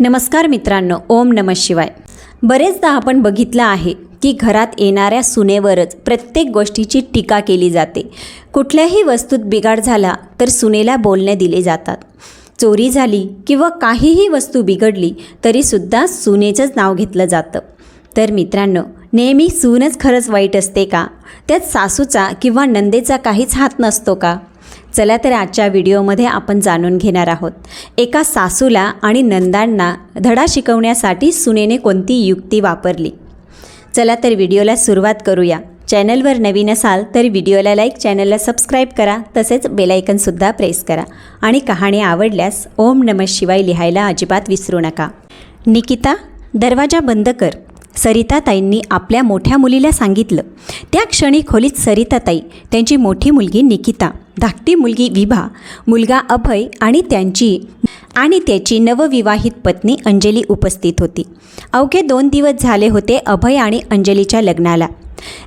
नमस्कार मित्रांनो ओम नम शिवाय. बरेचदा आपण बघितलं आहे की घरात येणाऱ्या सुनेवरच प्रत्येक गोष्टीची टीका केली जाते. कुठल्याही वस्तूत बिघाड झाला तर सुनेला बोलणे दिले जातात. चोरी झाली किंवा काहीही वस्तू बिघडली तरीसुद्धा सुनेचंच नाव घेतलं जातं. तर मित्रांनो नेहमी सूनच खरंच वाईट असते का? त्यात सासूचा किंवा नंदेचा काहीच हात नसतो का? चला तर आजच्या व्हिडिओमध्ये आपण जाणून घेणार आहोत. एका सासूला आणि नंदांना धडा शिकवण्यासाठी सुनेने कोणती युक्ती वापरली? चला तर व्हिडिओला सुरुवात करूया. चॅनलवर नवीन असाल तर व्हिडिओला लाईक चॅनलला सबस्क्राईब करा तसेच बेलायकनसुद्धा प्रेस करा. आणि कहाणी आवडल्यास ओम नम शिवाय लिहायला अजिबात विसरू नका. निकिता दरवाजा बंद कर. सरिताताईंनी आपल्या मोठ्या मुलीला सांगितलं. त्या क्षणी खोलीत सरिताताई त्यांची मोठी मुलगी निकिता धाकटी मुलगी विभा मुलगा अभय आणि त्यांची आणि त्याची नवविवाहित पत्नी अंजली उपस्थित होती. अवघे दोन दिवस झाले होते अभय आणि अंजलीच्या लग्नाला.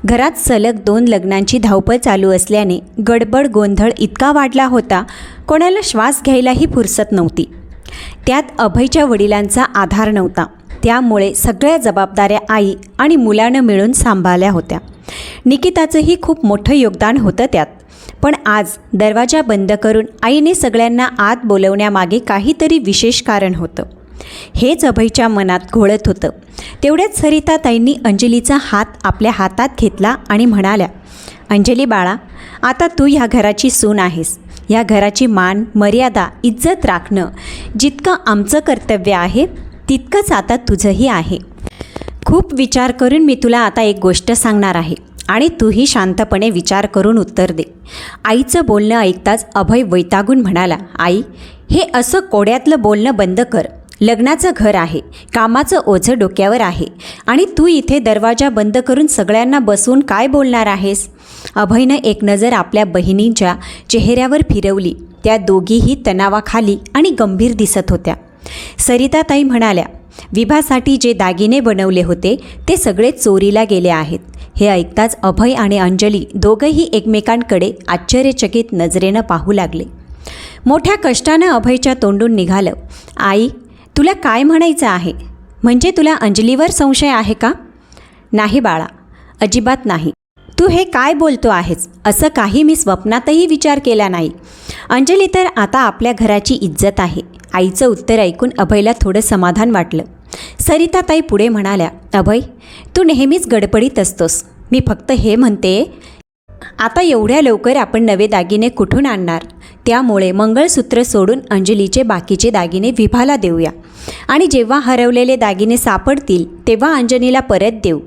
घरात सलग दोन लग्नांची धावपळ चालू असल्याने गडबड गोंधळ इतका वाढला होता कोणाला श्वास घ्यायलाही फुरसत नव्हती. त्यात अभयच्या वडिलांचा आधार नव्हता. त्यामुळे सगळ्या जबाबदाऱ्या आई आणि मुलानं मिळून सांभाळल्या होत्या. निकिताचंही खूप मोठं योगदान होतं त्यात. पण आज दरवाजा बंद करून आईने सगळ्यांना आत बोलवण्यामागे काहीतरी विशेष कारण होतं. हेच अभयच्या मनात घोळत होतं. तेवढ्याच सरिताताईंनी अंजलीचा हात आपल्या हातात घेतला आणि म्हणाल्या अंजली बाळा आता तू ह्या घराची सून आहेस. या घराची मान मर्यादा इज्जत राखणं जितकं आमचं कर्तव्य आहे तितकंच आता तुझंही आहे. खूप विचार करून मी तुला आता एक गोष्ट सांगणार आहे आणि तूही शांतपणे विचार करून उत्तर दे. आईचं बोलणं ऐकताच अभय वैतागून म्हणाला आई हे असं कोड्यातलं बोलणं बंद कर. लग्नाचं घर आहे कामाचं ओझं डोक्यावर आहे आणि तू इथे दरवाजा बंद करून सगळ्यांना बसून काय बोलणार आहेस? अभयनं एक नजर आपल्या बहिणींच्या चेहऱ्यावर फिरवली. त्या दोघीही तणावाखाली आणि गंभीर दिसत होत्या. सरिताताई म्हणाल्या विभासाठी जे दागिने बनवले होते ते सगळे चोरीला गेले आहेत. हे ऐकताच अभय आणि अंजली दोघंही एकमेकांकडे आश्चर्यचकित नजरेनं पाहू लागले. मोठ्या कष्टानं अभयच्या तोंडून निघालं आई तुला काय म्हणायचं आहे? म्हणजे तुला अंजलीवर संशय आहे का? नाही बाळा अजिबात नाही. तू हे काय बोलतो आहेस? असं काही मी स्वप्नातही विचार केला नाही. अंजली तर आता आपल्या घराची इज्जत आहे. आईचं उत्तर ऐकून अभयला थोडं समाधान वाटलं. सरिताताई पुढे म्हणाल्या अभय तू नेहमीच गडबडीत असतोस. मी फक्त हे म्हणते आता एवढ्या लवकर आपण नवे दागिने कुठून आणणार? त्यामुळे मंगळसूत्र सोडून अंजलीचे बाकीचे दागिने विभाला देऊया. आणि जेव्हा हरवलेले दागिने सापडतील तेव्हा अंजनीला परत देऊ.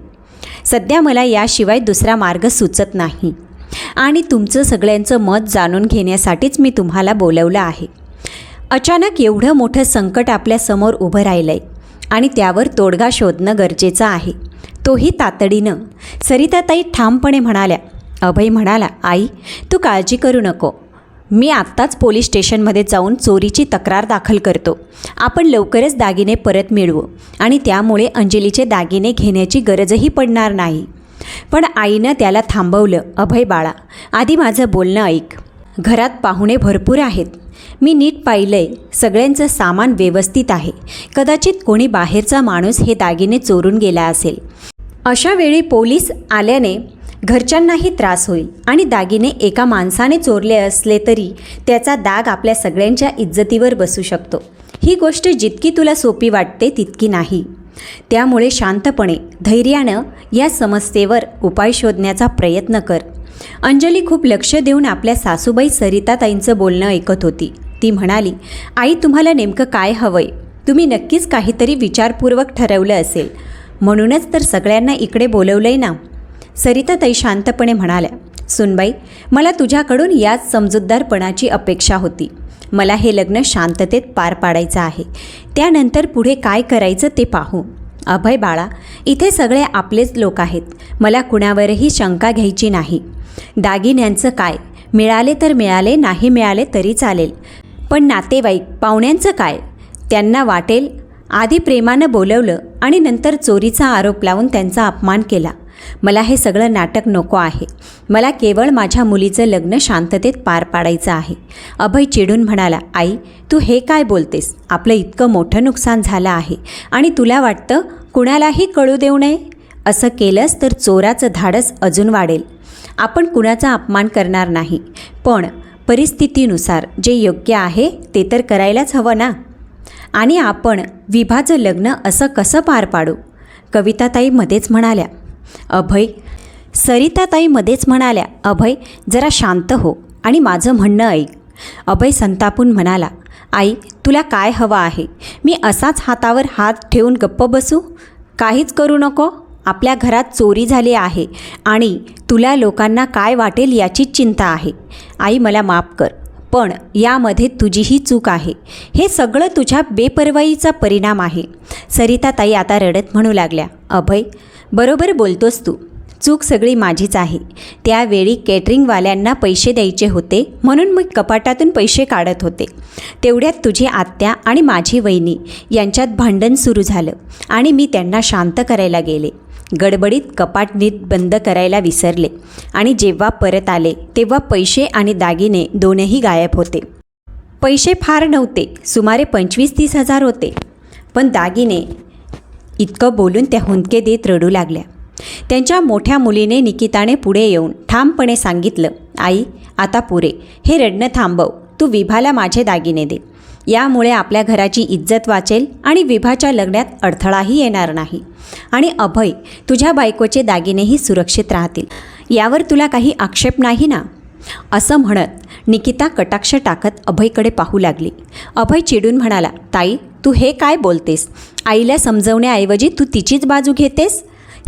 सध्या मला याशिवाय दुसरा मार्ग सुचत नाही. आणि तुमचं सगळ्यांचं मत जाणून घेण्यासाठीच मी तुम्हाला बोलवलं आहे. अचानक एवढं मोठं संकट आपल्यासमोर उभं राहिलं आहे आणि त्यावर तोडगा शोधणं गरजेचं आहे. तोही तातडीनं. सरिताताई ठामपणे म्हणाल्या अभय म्हणाला आई तू काळजी करू नको. मी आत्ताच पोलीस स्टेशनमध्ये जाऊन चोरीची तक्रार दाखल करतो. आपण लवकरच दागिने परत मिळवू आणि त्यामुळे अंजलीचे दागिने घेण्याची गरजही पडणार नाही. पण आईनं त्याला थांबवलं अभय बाळा आधी माझं बोलणं ऐक. घरात पाहुणे भरपूर आहेत. मी नीट पाहिलं आहे सगळ्यांचं सामान व्यवस्थित आहे. कदाचित कोणी बाहेरचा माणूस हे दागिने चोरून गेला असेल. अशा वेळी पोलीस आल्याने घरच्यांनाही त्रास होईल आणि दागिने एका माणसाने चोरले असले तरी त्याचा दाग आपल्या सगळ्यांच्या इज्जतीवर बसू शकतो. ही गोष्ट जितकी तुला सोपी वाटते तितकी नाही. त्यामुळे शांतपणे धैर्यानं या समस्येवर उपाय शोधण्याचा प्रयत्न कर. अंजली खूप लक्ष देऊन आपल्या सासूबाई सरिताताईंचं बोलणं ऐकत होती. ती म्हणाली आई तुम्हाला नेमकं काय हवंय? तुम्ही नक्कीच काहीतरी विचारपूर्वक ठरवलं असेल. म्हणूनच तर सगळ्यांना इकडे बोलवलंय ना. सरिताताई शांतपणे म्हणाल्या सुनबाई मला तुझ्याकडून याच समजूतदारपणाची अपेक्षा होती. मला हे लग्न शांततेत पार पाडायचं आहे. त्यानंतर पुढे काय करायचं ते पाहू. अभय बाळा इथे सगळे आपलेच लोक आहेत. मला कुणावरही शंका घ्यायची नाही. दागिन्यांचं काय? मिळाले तर मिळाले नाही मिळाले तरी चालेल. पण नातेवाईक पाहुण्यांचं काय? त्यांना वाटेल. आधी प्रेमानं बोलवलं आणि नंतर चोरीचा आरोप लावून त्यांचा अपमान केला. मला हे सगळं नाटक नको आहे. मला केवळ माझ्या मुलीचं लग्न शांततेत पार पाडायचं आहे. अभय चिडून म्हणाला आई तू हे काय बोलतेस? आपलं इतकं मोठं नुकसान झालं आहे. आणि तुला वाटतं कुणालाही कळू देऊ नये? असं केलंस तर चोराचं धाडस अजून वाढेल. आपण कुणाचा अपमान करणार नाही. पण परिस्थितीनुसार जे योग्य आहे ते तर करायलाच हवं ना? आणि आपण विभाचं लग्न असं कसं पार पाडू? कविताताई मध्येच म्हणाल्या. अभय सरिताताई मध्येच म्हणाल्या. अभय जरा शांत हो आणि माझं म्हणणं ऐक. अभय संतापून म्हणाला. आई तुला काय हवं आहे? मी असाच हातावर हात ठेवून गप्प बसू? काहीच करू नको? आपल्या घरात चोरी झाली आहे आणि तुला लोकांना काय वाटेल याचीच चिंता आहे. आई मला माफ कर पण यामध्ये तुझीही चूक आहे. हे सगळं तुझ्या बेपर्वाईचा परिणाम आहे. सरिता ताई आता रडत म्हणू लागल्या अभय बरोबर बोलतोस तू. चूक सगळी माझीच आहे. त्यावेळी केटरिंगवाल्यांना पैसे द्यायचे होते म्हणून मी कपाटातून पैसे काढत होते. तेवढ्यात तुझी आत्या आणि माझी वहिनी यांच्यात भांडण सुरू झालं आणि मी त्यांना शांत करायला गेले. गडबडीत कपाट नीट बंद करायला विसरले. आणि जेव्हा परत आले तेव्हा पैसे आणि दागिने दोनही गायब होते. पैसे फार नव्हते सुमारे पंचवीस तीस हजार होते. पण दागिने इतकं बोलून त्या हुंदके देत रडू लागल्या. त्यांच्या मोठ्या मुलीने निकिताने पुढे येऊन ठामपणे सांगितलं आई आता पुरे. हे रडणं थांबव. तू विभाला माझे दागिने दे. यामुळे आपल्या घराची इज्जत वाचेल आणि विभाच्या लग्नात अडथळाही येणार नाही. आणि अभय तुझ्या बायकोचे दागिनेही सुरक्षित राहतील. यावर तुला काही आक्षेप नाही ना? असं म्हणत निकिता कटाक्ष टाकत अभयकडे पाहू लागली. अभय चिडून म्हणाला ताई तू हे काय बोलतेस? आईला समजवण्याऐवजी तू तिचीच बाजू घेतेस?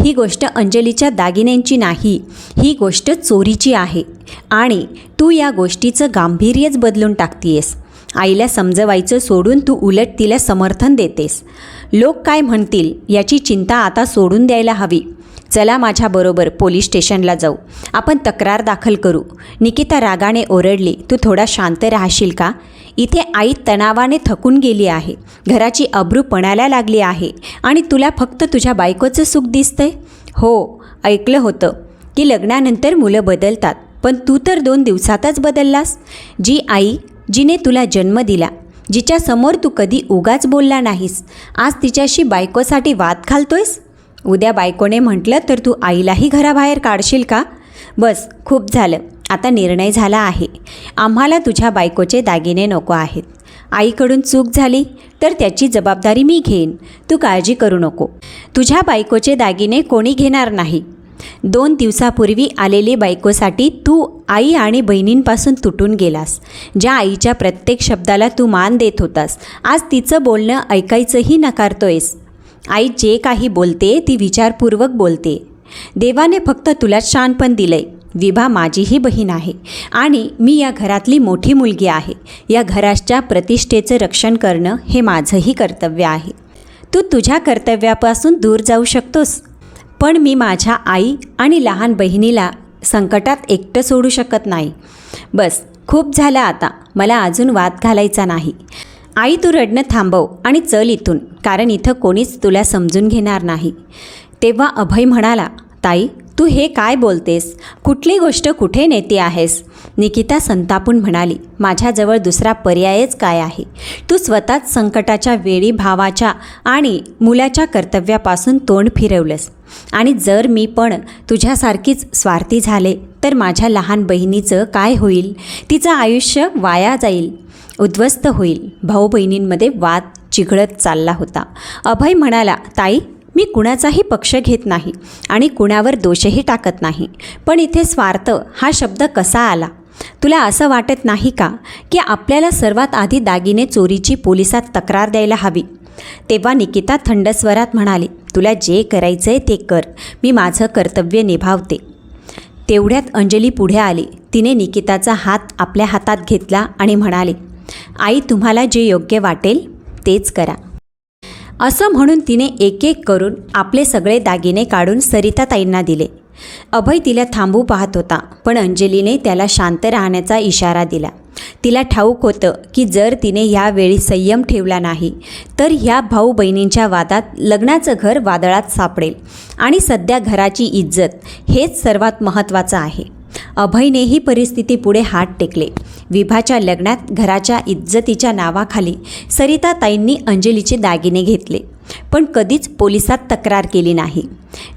ही गोष्ट अंजलीच्या दागिन्यांची नाही ही गोष्ट चोरीची आहे आणि तू या गोष्टीचं गांभीर्यच बदलून टाकतीयस. आईला समजवायचं सोडून तू उलट तिला समर्थन देतेस. लोक काय म्हणतील याची चिंता आता सोडून द्यायला हवी. चला माझ्याबरोबर पोलीस स्टेशनला जाऊ. आपण तक्रार दाखल करू. निकिता रागाने ओरडली तू थोडा शांत राहशील का? इथे आई तणावाने थकून गेली आहे. घराची अब्रू पणाला लागली आहे आणि तुला फक्त तुझ्या बायकोचं सुख दिसतंय? हो ऐकलं होतं की लग्नानंतर मुलं बदलतात. पण तू तर दोन दिवसातच बदललास. जी आई जिने तुला जन्म दिला जिच्यासमोर तू कधी उगाच बोलला नाहीस आज तिच्याशी बायकोसाठी वाद घालतोयस? उद्या बायकोने म्हटलं तर तू आईलाही घराबाहेर काढशील का? बस खूप झालं. आता निर्णय झाला आहे. आम्हाला तुझ्या बायकोचे दागिने नको आहेत. आईकडून चूक झाली तर त्याची जबाबदारी मी घेईन. तू काळजी करू नको. तुझ्या बायकोचे दागिने कोणी घेणार नाही. दोन दिवसापूर्वी आलेली बायकोसाठी तू आई आणि बहिणींपासून तुटून गेलास. ज्या आईच्या प्रत्येक शब्दाला तू मान देत होतास. आज तिचं बोलणं ऐकायचंही नकारतोयस. आई जे काही बोलते ती विचारपूर्वक बोलते. देवाने फक्त तुलाच शानपण दिलंय. विभा माझीही बहीण आहे. आणि मी या घरातली मोठी मुलगी आहे. या घराच्या प्रतिष्ठेचं रक्षण करणं हे माझंही कर्तव्य आहे. तू तुझ्या कर्तव्यापासून दूर जाऊ शकतोस. पण मी माझ्या आई आणि लहान बहिणीला संकटात एकटं सोडू शकत नाही. बस खूप झालं आता. मला अजून वाद घालायचा नाही. आई तू रडणं थांबव आणि चल इथून कारण इथं कोणीच तुला समजून घेणार नाही. तेव्हा अभय म्हणाला ताई तू हे काय बोलतेस? कुठली गोष्ट कुठे नेते आहेस? निकिता संतापून म्हणाली माझ्याजवळ दुसरा पर्यायच काय आहे? तू स्वतःच संकटाच्या वेळी भावाच्या आणि मुलाच्या कर्तव्यापासून तोंड फिरवलंस. आणि जर मी पण तुझ्यासारखीच स्वार्थी झाले तर माझ्या लहान बहिणीचं काय होईल? तिचं आयुष्य वाया जाईल उद्ध्वस्त होईल. भाऊ बहिणींमध्ये वाद चिघळत चालला होता. अभय म्हणाला ताई मी कुणाचाही पक्ष घेत नाही आणि कुणावर दोषही टाकत नाही. पण इथे स्वार्थ हा शब्द कसा आला? तुला असं वाटत नाही का की आपल्याला सर्वात आधी दागिने चोरीची पोलिसात तक्रार द्यायला हवी? तेव्हा निकिता थंड स्वरात म्हणाली तुला जे करायचं आहे ते कर. मी माझं कर्तव्य निभावते. तेवढ्यात अंजली पुढे आली. तिने निकिताचा हात आपल्या हातात घेतला आणि म्हणाले आई तुम्हाला जे योग्य वाटेल तेच करा. असं म्हणून तिने एक एक करून आपले सगळे दागिने काढून सरिताताईंना दिले. अभय तिला थांबू पाहत होता पण अंजलीने त्याला शांत राहण्याचा इशारा दिला. तिला ठाऊक होतं की जर तिने यावेळी संयम ठेवला नाही तर ह्या भाऊ बहिणींच्या वादात लग्नाचं घर वादळात सापडेल आणि सध्या घराची इज्जत हेच सर्वात महत्त्वाचं आहे. अभयनेही परिस्थितीपुढे हात टेकले. विभाच्या लग्नात घराच्या इज्जतीच्या नावाखाली सरिताताईंनी अंजलीचे दागिने घेतले. पण कधीच पोलिसात तक्रार केली नाही.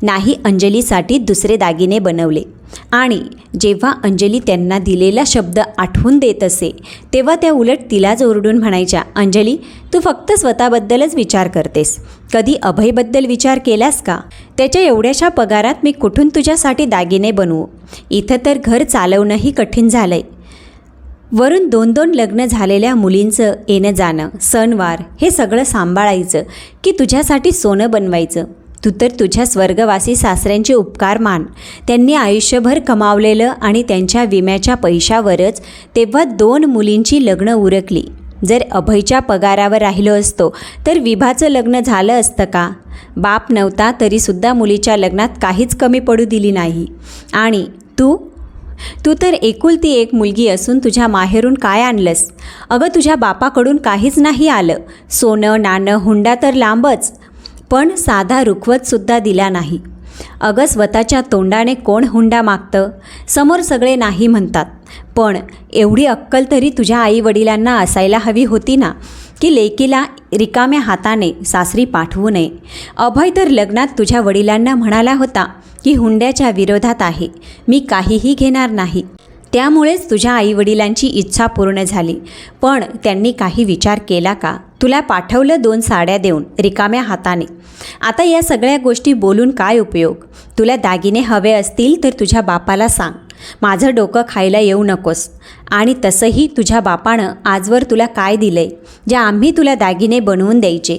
नाही अंजलीसाठी दुसरे दागिने बनवले. आणि जेव्हा अंजली त्यांना दिलेला शब्द आठवून देत असे तेव्हा त्या उलट तिलाच ओरडून म्हणायच्या अंजली तू फक्त स्वतःबद्दलच विचार करतेस. कधी अभयबद्दल विचार केलास का? त्याच्या एवढ्याशा पगारात मी कुठून तुझ्यासाठी दागिने बनवू? इथं तर घर चालवणंही कठीण झालंय वरून दोन दोन लग्न झालेल्या मुलींचं येणं जाणं सणवार हे सगळं सांभाळायचं की तुझ्यासाठी सोनं बनवायचं. तू तर तुझ्या स्वर्गवासी सासऱ्यांचे उपकार मान. त्यांनी आयुष्यभर कमावलेलं आणि त्यांच्या विम्याच्या पैशावरच तेव्हा दोन मुलींची लग्न उरकली. जर अभयच्या पगारावर राहिलो असतो तर विभाचं लग्न झालं असतं का? बाप नव्हता तरीसुद्धा मुलीच्या लग्नात काहीच कमी पडू दिली नाही. आणि तू? तू तर एकुलती एक मुलगी असून तुझ्या माहेरून काय आणलंस? अगं तुझ्या बापाकडून काहीच नाही आलं. सोनं नाणं हुंडा तर लांबच. पण साधा रुखवतसुद्धा दिला नाही. अगं स्वतःच्या तोंडाने कोण हुंडा मागतं? समोर सगळे नाही म्हणतात. पण एवढी अक्कल तरी तुझ्या आईवडिलांना असायला हवी होती ना? की लेकीला रिकाम्या हाताने सासरी पाठवू नये? अभय तर लग्नात तुझ्या वडिलांना म्हणाला होता की हुंड्याच्या विरोधात आहे. मी काहीही घेणार नाही. त्यामुळेच तुझ्या आईवडिलांची इच्छा पूर्ण झाली. पण त्यांनी काही विचार केला का? तुला पाठवलं दोन साड्या देऊन रिकाम्या हाताने. आता या सगळ्या गोष्टी बोलून काय उपयोग? तुला दागिने हवे असतील तर तुझ्या बापाला सांग. माझं डोकं खायला येऊ नकोस. आणि तसंही तुझ्या बापानं आजवर तुला काय दिलंय? जे आम्ही तुला दागिने बनवून द्यायचे.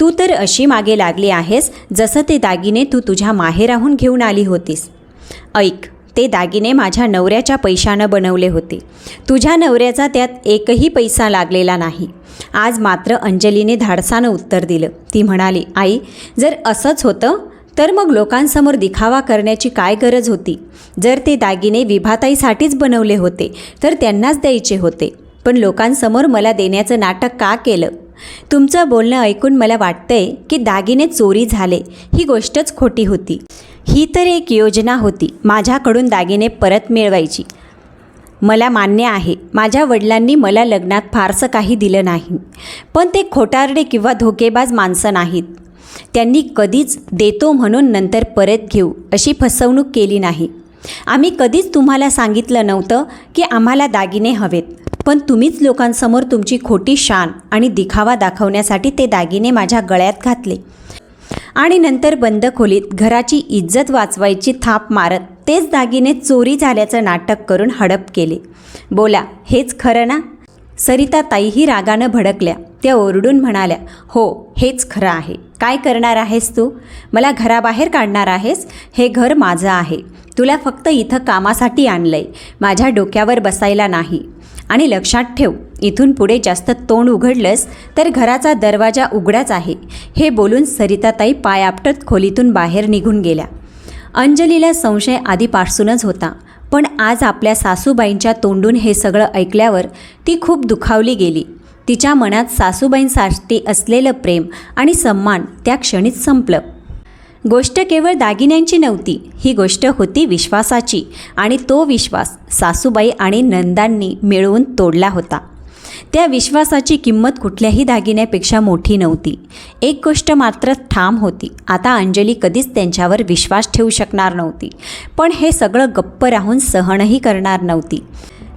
तू तर अशी मागे लागली आहेस जसं ते दागिने तू तुझ्या माहेराहून घेऊन आली होतीस. ऐक ते दागिने माझ्या नवऱ्याच्या पैशानं बनवले होते. तुझ्या नवऱ्याचा त्यात एकही पैसा लागलेला नाही. आज मात्र अंजलीने धाडसानं उत्तर दिलं. ती म्हणाली आई जर असंच होतं तर मग लोकांसमोर दिखावा करण्याची काय गरज होती? जर ते दागिने विभाताईसाठीच बनवले होते तर त्यांनाच द्यायचे होते. पण लोकांसमोर मला देण्याचं नाटक का केलं? तुमचं बोलणं ऐकून मला वाटतंय की दागिने चोरी झाले. ही गोष्टच खोटी होती. ही तर एक योजना होती माझ्याकडून दागिने परत मिळवायची. मला मान्य आहे माझ्या वडिलांनी मला लग्नात फारसं काही दिलं नाही पण ते खोटारडे किंवा धोकेबाज माणसं नाहीत. त्यांनी कधीच देतो म्हणून नंतर परत घेऊ अशी फसवणूक केली नाही. आम्ही कधीच तुम्हाला सांगितलं नव्हतं की आम्हाला दागिने हवेत पण तुम्हीच लोकांसमोर तुमची खोटी शान आणि दिखावा दाखवण्यासाठी ते दागिने माझ्या गळ्यात घातले. आणि नंतर बंद खोलीत घराची इज्जत वाचवायची थाप मारत तेच दागिने चोरी झाल्याचं नाटक करून हडप केले. बोला हेच खरं ना? सरिता ताईही रागानं भडकल्या. त्या ओरडून म्हणाल्या हो हेच खरं आहे. काय करणार आहेस तू? मला घराबाहेर काढणार आहेस? हे घर माझं आहे. तुला फक्त इथं कामासाठी आणलंय. माझ्या डोक्यावर बसायला नाही. आणि लक्षात ठेव इथून पुढे जास्त तोंड उघडलंस तर घराचा दरवाजा उघडाच आहे हे बोलून सरिताताई पाय आपटत खोलीतून बाहेर निघून गेल्या. अंजलीला संशय आधीपासूनच होता पण आज आपल्या सासूबाईंच्या तोंडून हे सगळं ऐकल्यावर ती खूप दुखावली गेली. तिच्या मनात सासूबाईंसाठी असलेलं प्रेम आणि सन्मान त्या क्षणीच संपलं. गोष्ट केवळ दागिन्यांची नव्हती ही गोष्ट होती विश्वासाची आणि तो विश्वास सासूबाई आणि नंदांनी मिळवून तोडला होता. त्या विश्वासाची किंमत कुठल्याही दागिन्यापेक्षा मोठी नव्हती. एक गोष्ट मात्र ठाम होती आता अंजली कधीच त्यांच्यावर विश्वास ठेवू शकणार नव्हती पण हे सगळं गप्प राहून सहनही करणार नव्हती.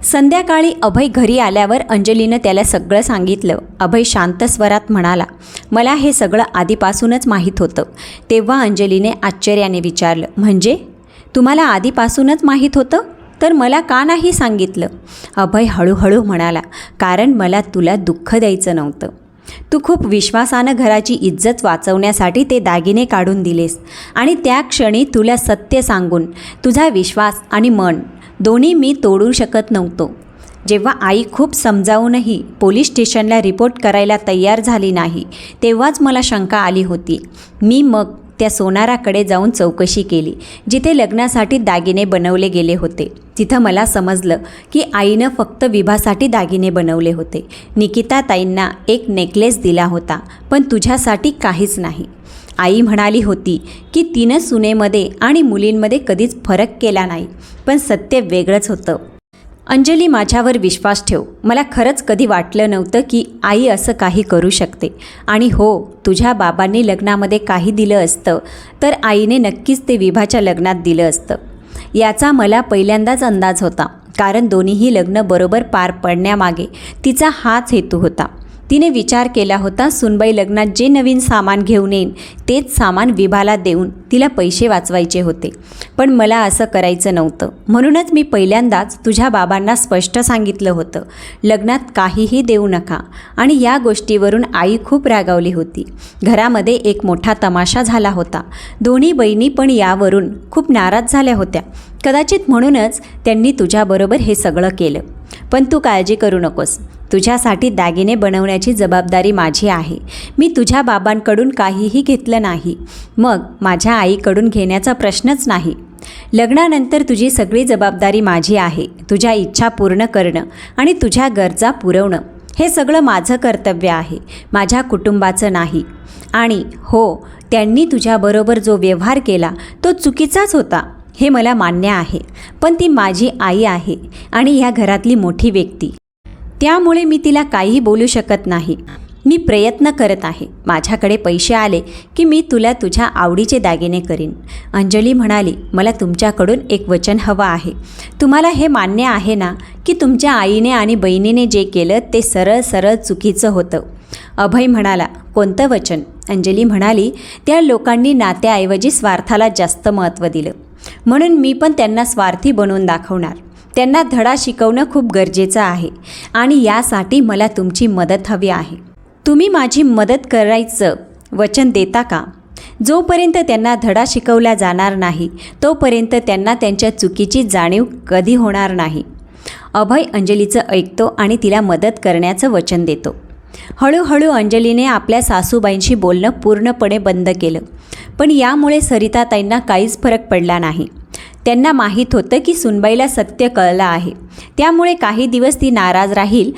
संध्याकाळी अभय घरी आल्यावर अंजलीनं त्याला सगळं सांगितलं. अभय शांत स्वरात म्हणाला मला हे सगळं आधीपासूनच माहीत होतं. तेव्हा अंजलीने आश्चर्याने विचारलं म्हणजे? तुम्हाला आधीपासूनच माहीत होतं? तर मला का नाही सांगितलं? अभय हळूहळू म्हणाला कारण मला तुला दुःख द्यायचं नव्हतं. तू खूप विश्वासानं घराची इज्जत वाचवण्यासाठी ते दागिने काढून दिलेस आणि त्या क्षणी तुला सत्य सांगून तुझा विश्वास आणि मन दोन्ही मी तोडू शकत नव्हतो. जेव्हा आई खूप समजावूनही पोलीस स्टेशनला रिपोर्ट करायला तयार झाली नाही तेव्हाच मला शंका आली होती. मी मग त्या सोनाराकडे जाऊन चौकशी केली जिथे लग्नासाठी दागिने बनवले गेले होते. तिथं मला समजलं की आईनं फक्त विभासाठी दागिने बनवले होते. निकिता ताईंना एक नेकलेस दिला होता पण तुझ्यासाठी काहीच नाही. आई म्हणाली होती की तिनं सुनेमध्ये आणि मुलींमध्ये कधीच फरक केला नाही पण सत्य वेगळंच होतं. अंजली माझ्यावर विश्वास ठेव. मला खरंच कधी वाटलं नव्हतं की आई असं काही करू शकते. आणि हो तुझ्या बाबांनी लग्नामध्ये काही दिलं असतं तर आईने नक्कीच ते विभाच्या लग्नात दिलं असतं. याचा मला पहिल्यांदाच अंदाज होता कारण दोन्हीही लग्न बरोबर पार पडण्यामागे तिचा हाच हेतू होता. तिने विचार केला होता सुनबाई लग्नात जे नवीन सामान घेऊन येईन तेच सामान विभाला देऊन तिला पैसे वाचवायचे होते. पण मला असं करायचं नव्हतं. म्हणूनच मी पहिल्यांदाच तुझ्या बाबांना स्पष्ट सांगितलं होतं लग्नात काहीही देऊ नका. आणि या गोष्टीवरून आई खूप रागावली होती. घरामध्ये एक मोठा तमाशा झाला होता. दोन्ही बहिणी पण यावरून खूप नाराज झाल्या होत्या. कदाचित म्हणूनच त्यांनी तुझ्याबरोबर हे सगळं केलं. पण तू काळजी करू नकोस. तुझ्यासाठी दागिने बनवण्याची जबाबदारी माझी आहे. मी तुझ्या बाबांकडून काहीही घेतलं नाही. मग माझ्या आईकडून घेण्याचा प्रश्नच नाही. लग्नानंतर तुझी सगळी जबाबदारी माझी आहे. तुझ्या इच्छा पूर्ण करणं आणि तुझ्या गरजा पुरवणं. हे सगळं माझं कर्तव्य आहे. माझ्या कुटुंबाचं नाही. आणि हो त्यांनी तुझ्याबरोबर जो व्यवहार केला तो चुकीचाच होता. हे मला मान्य आहे. पण ती माझी आई आहे आणि ह्या घरातली मोठी व्यक्ती. त्यामुळे मी तिला काहीही बोलू शकत नाही. मी प्रयत्न करत आहे. माझ्याकडे पैसे आले की मी तुला तुझ्या आवडीचे दागिने करीन. अंजली म्हणाली मला तुमच्याकडून एक वचन हवं आहे. तुम्हाला हे मान्य आहे ना की तुमच्या आईने आणि बहिणीने जे केलं ते सरळ सरळ चुकीचं होतं? अभय म्हणाला कोणतं वचन? अंजली म्हणाली त्या लोकांनी नात्याऐवजी स्वार्थाला जास्त महत्त्व दिलं. म्हणून मी पण त्यांना स्वार्थी बनवून दाखवणार. त्यांना धडा शिकवणं खूप गरजेचं आहे आणि यासाठी मला तुमची मदत हवी आहे. तुम्ही माझी मदत करायचं वचन देता का? जोपर्यंत त्यांना धडा शिकवला जाणार नाही तोपर्यंत त्यांना त्यांच्या चुकीची जाणीव कधी होणार नाही. अभय अंजलीचं ऐकतो आणि तिला मदत करण्याचं वचन देतो. हळूहळू अंजलीने आपल्या सासूबाईंशी बोलणं पूर्णपणे बंद केलं. पण यामुळे सरिताताईंना काहीच फरक पडला नाही. त्यांना माहीत होतं की सुनबाईला सत्य कळलं आहे. त्यामुळे काही दिवस ती नाराज राहील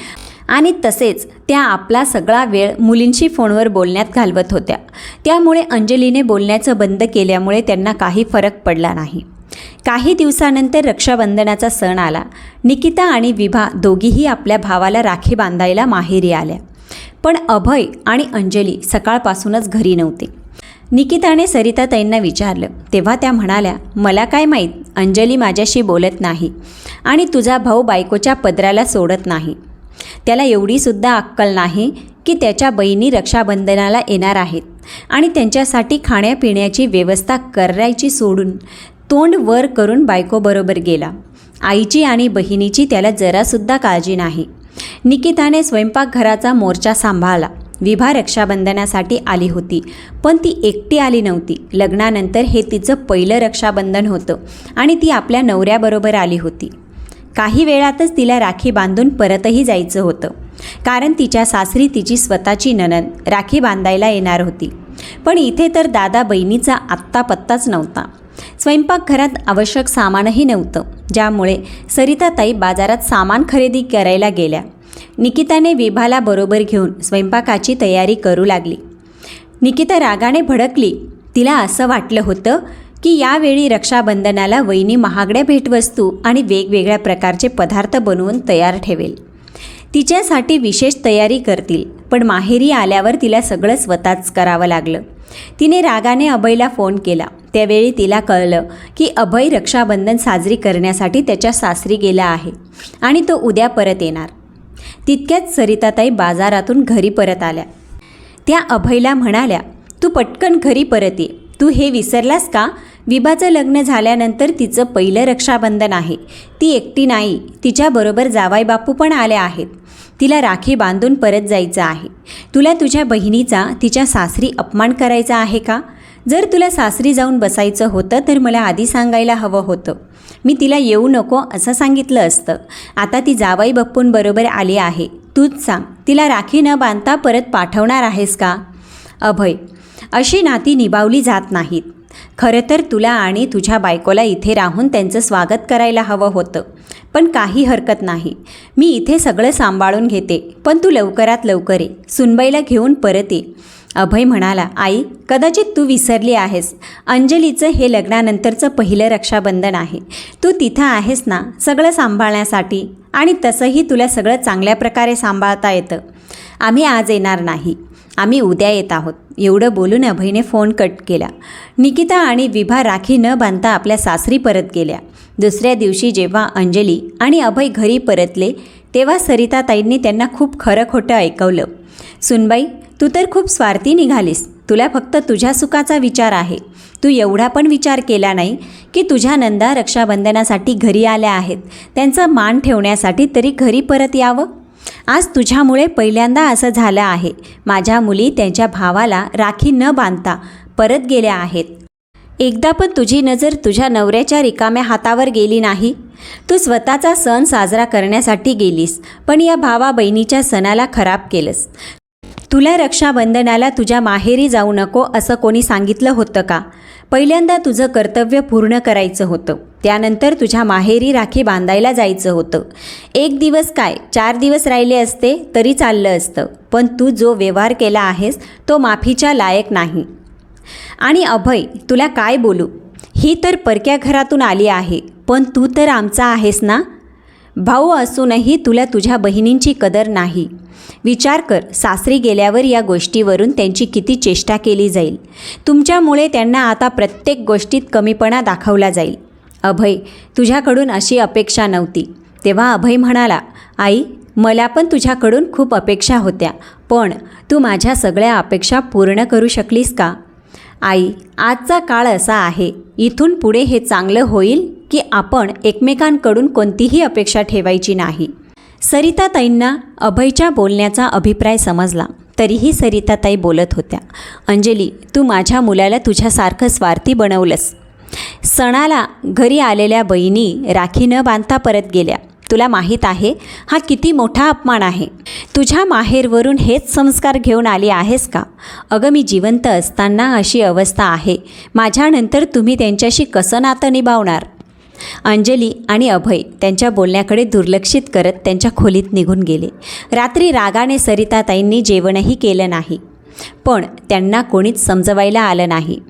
आणि तसेच त्या आपला सगळा वेळ मुलींशी फोनवर बोलण्यात घालवत होत्या. त्यामुळे अंजलीने बोलण्याचं बंद केल्यामुळे त्यांना काही फरक पडला नाही. काही दिवसानंतर रक्षाबंधनाचा सण आला. निकिता आणि विभा दोघीही आपल्या भावाला राखी बांधायला माहेरी आल्या. पण अभय आणि अंजली सकाळपासूनच घरी नव्हते. निकिताने सरिताताईंना विचारलं. तेव्हा त्या म्हणाल्या मला काय माहीत? अंजली माझ्याशी बोलत नाही आणि तुझा भाऊ बायकोच्या पदराला सोडत नाही. त्याला एवढीसुद्धा अक्कल नाही की त्याच्या बहिणी रक्षाबंधनाला येणार आहेत आणि त्यांच्यासाठी खाण्यापिण्याची व्यवस्था करायची सोडून तोंड वर करून बायकोबरोबर गेला. आईची आणि बहिणीची त्याला जरासुद्धा काळजी नाही. निकिताने स्वयंपाकघराचा मोर्चा सांभाळला. विभा रक्षाबंधनासाठी आली होती. पण ती एकटी आली नव्हती. लग्नानंतर हे तिचं पहिलं रक्षाबंधन होतं आणि ती आपल्या नवऱ्याबरोबर आली होती. काही वेळातच तिला राखी बांधून परतही जायचं होतं. कारण तिच्या सासरी तिची स्वतःची ननद राखी बांधायला येणार होती. पण इथे तर दादा बहिणीचा आत्ता पत्ताच नव्हता. स्वयंपाकघरात आवश्यक सामानही नव्हतं. ज्यामुळे सरिताताई बाजारात सामान खरेदी करायला गेल्या. निकिताने विभाला बरोबर घेऊन स्वयंपाकाची तयारी करू लागली. निकिता रागाने भडकली. तिला असं वाटलं होतं की यावेळी रक्षाबंधनाला वहिनी महागड्या भेटवस्तू आणि वेगवेगळ्या प्रकारचे पदार्थ बनवून तयार ठेवेल. तिच्यासाठी विशेष तयारी करतील पण माहेरी आल्यावर तिला सगळं स्वतःच करावं लागलं. तिने रागाने अभयला फोन केला. त्यावेळी तिला कळलं की अभय रक्षाबंधन साजरी करण्यासाठी त्याच्या सासरी गेला आहे आणि तो उद्या परत येणार. तितक्याच सरिताताई बाजारातून घरी परत आल्या. त्या अभयला म्हणाल्या तू पटकन घरी परत ये. तू हे विसरलास का? विभाचं लग्न झाल्यानंतर तिचं पहिलं रक्षाबंधन आहे. ती एकटी नाही. तिच्याबरोबर जावाई बापू पण आल्या आहेत. तिला राखी बांधून परत जायचं आहे. तुला तुझ्या बहिणीचा तिच्या सासरी अपमान करायचा आहे का? जर तुला सासरी जाऊन बसायचं होतं तर मला आधी सांगायला हवं होतं. मी तिला येऊ नको असं सांगितलं असतं. आता ती जावाई बप्पूंबरोबर आली आहे. तूच सांग तिला राखी न बांधता परत पाठवणार आहेस का? अभय अशी नाती निभावली जात नाहीत. खरं तर तुला आणि तुझ्या बायकोला इथे राहून त्यांचं स्वागत करायला हवं होतं. पण काही हरकत नाही. मी इथे सगळं सांभाळून घेते. पण तू लवकरात लवकर ये. सुनबाईला घेऊन परत ये. अभय म्हणाला आई कदाचित तू विसरली आहेस. अंजलीचं हे लग्नानंतरचं पहिलं रक्षाबंधन आहे. तू तिथं आहेस ना सगळं सांभाळण्यासाठी. आणि तसंही तुला सगळं चांगल्या प्रकारे सांभाळता येतं. आम्ही आज येणार नाही. आम्ही उद्या येत आहोत. एवढं बोलून अभयने फोन कट केला. निकिता आणि विभा राखी न बांधता आपल्या सासरी परत गेल्या. दुसऱ्या दिवशी जेव्हा अंजली आणि अभय घरी परतले तेव्हा सरिताताईंनी त्यांना खूप खरं खोटं ऐकवलं. सुनबाई तू तर खूप स्वार्थी निघालीस. तुला फक्त तुझ्या सुखाचा विचार आहे. तू एवढा पण विचार केला नाही की तुझ्या नंदा रक्षाबंधनासाठी घरी आल्या आहेत. त्यांचा मान ठेवण्यासाठी तरी घरी परत यावं? आज तुझ्यामुळे पहिल्यांदा असं झालं आहे. माझ्या मुली त्यांच्या भावाला राखी न बांधता परत गेल्या आहेत. एकदा पण तुझी नजर तुझ्या नवऱ्याच्या रिकाम्या हातावर गेली नाही. तू स्वतःचा सण साजरा करण्यासाठी गेलीस पण या भावा बहिणीच्या सणाला खराब केलंस. तुला रक्षाबंधनाला तुझ्या माहेरी जाऊ नको असं कोणी सांगितलं होतं का? पहिल्यांदा तुझं कर्तव्य पूर्ण करायचं होतं. त्यानंतर तुझ्या माहेरी राखी बांधायला जायचं होतं. एक दिवस काय? चार दिवस राहिले असते तरी चाललं असतं. पण तू जो व्यवहार केला आहेस तो माफीच्या लायक नाही. आणि अभय तुला काय बोलू? ही तर परक्या घरातून आली आहे. पण तू तर आमचा आहेस ना? भाऊ असूनही तुला तुझ्या बहिणींची कदर नाही. विचार कर सासरी गेल्यावर या गोष्टीवरून त्यांची किती चेष्टा केली जाईल. तुमच्यामुळे त्यांना आता प्रत्येक गोष्टीत कमीपणा दाखवला जाईल. अभय तुझ्याकडून अशी अपेक्षा नव्हती. तेव्हा अभय म्हणाला आई मला पण तुझ्याकडून खूप अपेक्षा होत्या पण तू माझ्या सगळ्या अपेक्षा पूर्ण करू शकलीस का? आई आजचा काळ असा आहे. इथून पुढे हे चांगलं होईल? की आपण एकमेकांकडून कोणतीही अपेक्षा ठेवायची नाही. सरिताताईंना अभयच्या बोलण्याचा अभिप्राय समजला. तरीही सरिताताई बोलत होत्या अंजली तू माझ्या मुलाला तुझ्यासारखं स्वार्थी बनवलंस. सणाला घरी आलेल्या बहिणी राखी न बांधता परत गेल्या. तुला माहीत आहे हा किती मोठा अपमान आहे. तुझ्या माहेरवरून हेच संस्कार घेऊन आली आहेस का? अगं मी जिवंत असताना अशी अवस्था आहे. माझ्यानंतर तुम्ही त्यांच्याशी कसं नातं निभावणार? अंजली आणि अभय त्यांच्या बोलण्याकडे दुर्लक्षित करत त्यांच्या खोलीत निघून गेले. रात्री रागाने सरिताताईंनी जेवणही केलं नाही. पण त्यांना कोणीच समजवायला आलं नाही.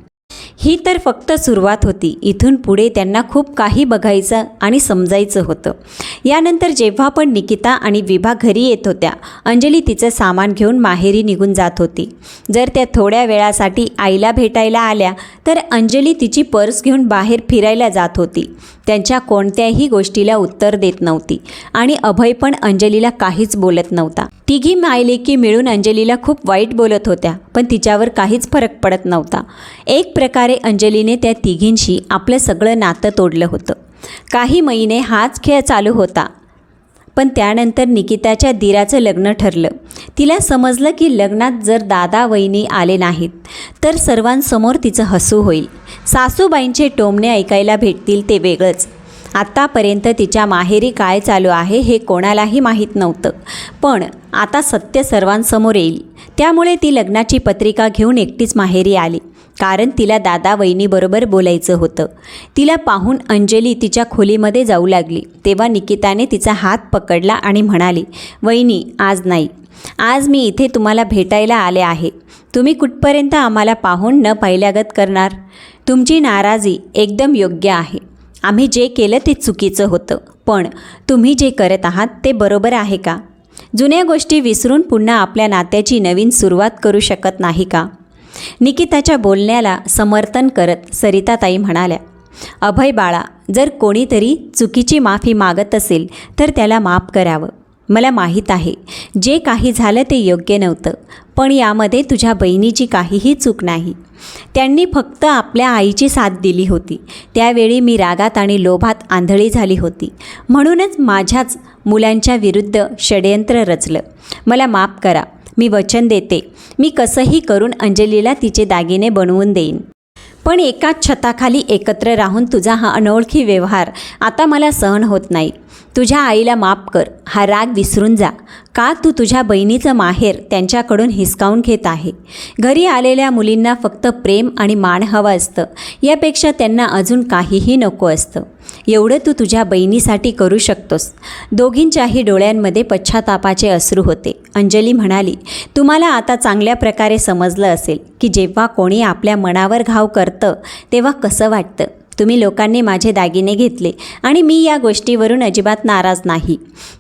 ही तर फक्त सुरुवात होती. इथून पुढे त्यांना खूप काही बघायचं आणि समजायचं होतं. यानंतर जेव्हा पण निकिता आणि विभा घरी येत होत्या अंजली तिचं सामान घेऊन माहेरी निघून जात होती. जर त्या थोड्या वेळासाठी आईला भेटायला आल्या तर अंजली तिची पर्स घेऊन बाहेर फिरायला जात होती. त्यांच्या कोणत्याही गोष्टीला उत्तर देत नव्हती. आणि अभय पण अंजलीला काहीच बोलत नव्हता. तिघी मायलेकी मिळून अंजलीला खूप वाईट बोलत होत्या पण तिच्यावर काहीच फरक पडत नव्हता. एक प्रकारे अंजलीने त्या तिघींशी आपलं सगळं नातं तोडलं होतं. काही महिने हाच खेळ चालू होता. पण त्यानंतर निकिताच्या दिराचं लग्न ठरलं. तिला समजलं की लग्नात जर दादा वहिनी आले नाहीत तर सर्वांसमोर तिचं हसू होईल. सासूबाईंचे टोमणे ऐकायला भेटतील ते वेगळंच. आत्तापर्यंत तिच्या माहेरी काय चालू आहे हे कोणालाही माहीत नव्हतं. पण आता सत्य सर्वांसमोर येईल. त्यामुळे ती लग्नाची पत्रिका घेऊन एकटीच माहेरी आली. कारण तिला दादा वहिनीबरोबर बोलायचं होतं. तिला पाहून अंजली तिच्या खोलीमध्ये जाऊ लागली. तेव्हा निकिताने तिचा हात पकडला आणि म्हणाली वहिनी आज नाही. आज मी इथे तुम्हाला भेटायला आले आहे. तुम्ही कुठपर्यंत आम्हाला पाहून न पाहिल्यागत करणार? तुमची नाराजी एकदम योग्य आहे. आम्ही जे केलं ते चुकीचं होतं. पण तुम्ही जे करत आहात ते बरोबर आहे का? जुन्या गोष्टी विसरून पुन्हा आपल्या नात्याची नवीन सुरुवात करू शकत नाही का? निकिताच्या बोलण्याला समर्थन करत सरिताताई म्हणाल्या अभय बाळा जर कोणीतरी चुकीची माफी मागत असेल तर त्याला माफ करावं. मला माहीत आहे जे काही झालं ते योग्य नव्हतं. पण यामध्ये तुझ्या बहिणीची काहीही चूक नाही. त्यांनी फक्त आपल्या आईची साथ दिली होती. त्यावेळी मी रागात आणि लोभात आंधळी झाली होती. म्हणूनच माझ्याच मुलांच्या विरुद्ध षडयंत्र रचलं. मला माफ करा. मी वचन देते. मी कसंही करून अंजलीला तिचे दागिने बनवून देईन. पण एकाच छताखाली एकत्र राहून तुझा हा अनोळखी व्यवहार आता मला सहन होत नाही. तुझ्या आईला माफ कर. हा राग विसरून जा. का तू तुझ्या बहिणीचं माहेर त्यांच्याकडून हिसकावून घेत आहे? घरी आलेल्या मुलींना फक्त प्रेम आणि मान हवं असतं. यापेक्षा त्यांना अजून काहीही नको असतं. एवढं तू तुझ्या बहिणीसाठी करू शकतोस. दोघींच्याही डोळ्यांमध्ये पश्चातापाचे अश्रू होते. अंजली म्हणाली तुम्हाला आता चांगल्या प्रकारे समजलं असेल की जेव्हा कोणी आपल्या मनावर घाव करतं तेव्हा कसं वाटतं? तुम्ही लोकांनी माझे दागिने घेतले आणि मी या गोष्टीवरून अजिबात नाराज नाही.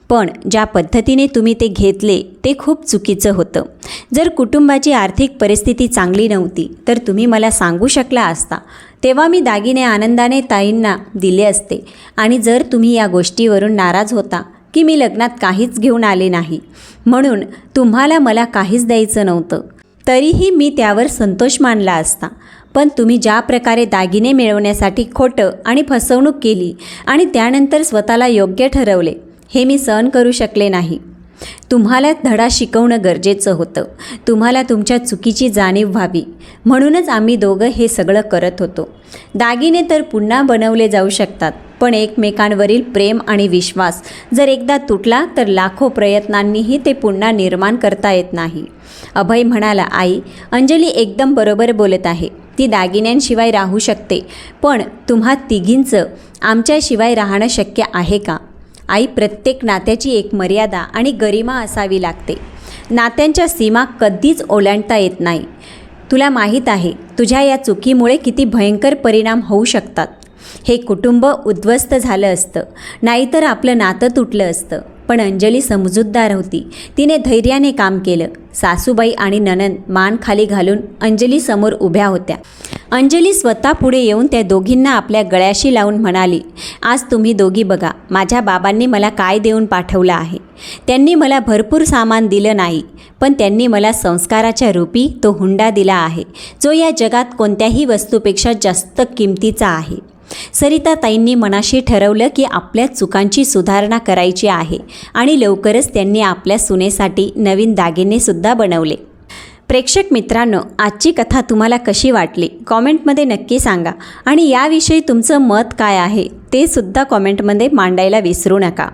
पण ज्या पद्धतीने तुम्ही ते घेतले ते खूप चुकीचं होतं. जर कुटुंबाची आर्थिक परिस्थिती चांगली नव्हती तर तुम्ही मला सांगू शकला असता. तेव्हा मी दागिने आनंदाने ताईंना दिले असते. आणि जर तुम्ही या गोष्टीवरून नाराज होता की मी लग्नात काहीच घेऊन आले नाही म्हणून तुम्हाला मला काहीच द्यायचं नव्हतं. तरीही मी त्यावर संतोष मानला असता. पण तुम्ही ज्या प्रकारे दागिने मिळवण्यासाठी खोटं आणि फसवणूक केली आणि त्यानंतर स्वतःला योग्य ठरवले हे मी सहन करू शकले नाही. तुम्हाला धडा शिकवणं गरजेचं होतं. तुम्हाला तुमच्या चुकीची जाणीव व्हावी. म्हणूनच आम्ही दोघं हे सगळं करत होतो. दागिने तर पुन्हा बनवले जाऊ शकतात पण एकमेकांवरील प्रेम आणि विश्वास जर एकदा तुटला तर लाखो प्रयत्नांनीही ते पुन्हा निर्माण करता येत नाही. अभय म्हणाला आई अंजली एकदम बरोबर बोलत आहे. ती दागिन्यांशिवाय राहू शकते. पण तुम्हा तिघींचं आमच्याशिवाय राहणं शक्य आहे का? आई प्रत्येक नात्याची एक मर्यादा आणि गरिमा असावी लागते. नात्यांच्या सीमा कधीच ओलांडता येत नाही. तुला माहीत आहे तुझ्या या चुकीमुळे किती भयंकर परिणाम होऊ शकतात. हे कुटुंब उद्ध्वस्त झालं असतं. नाहीतर आपलं नातं तुटलं असतं. पण अंजली समजूतदार होती. तिने धैर्याने काम केलं. सासूबाई आणि ननंद मान खाली घालून अंजलीसमोर उभ्या होत्या. अंजली स्वतः पुढे येऊन त्या दोघींना आपल्या गळ्याशी लावून म्हणाली आज तुम्ही दोघी बघा माझ्या बाबांनी मला काय देऊन पाठवलं आहे? त्यांनी मला भरपूर सामान दिलं नाही पण त्यांनी मला संस्काराच्या रूपी तो हुंडा दिला आहे जो या जगात कोणत्याही वस्तूपेक्षा जास्त किमतीचा आहे. सरिता ताईंनी मनाशी ठरवलं की आपल्या चुकांची सुधारणा करायची आहे आणि लवकरच त्यांनी आपल्या सुनेसाठी नवीन दागिनेसुद्धा बनवले. प्रेक्षक मित्रांनो आजची कथा तुम्हाला कशी वाटली? कॉमेंटमध्ये नक्की सांगा. आणि याविषयी तुमचं मत काय आहे ते सुद्धा कॉमेंटमध्ये मांडायला विसरू नका.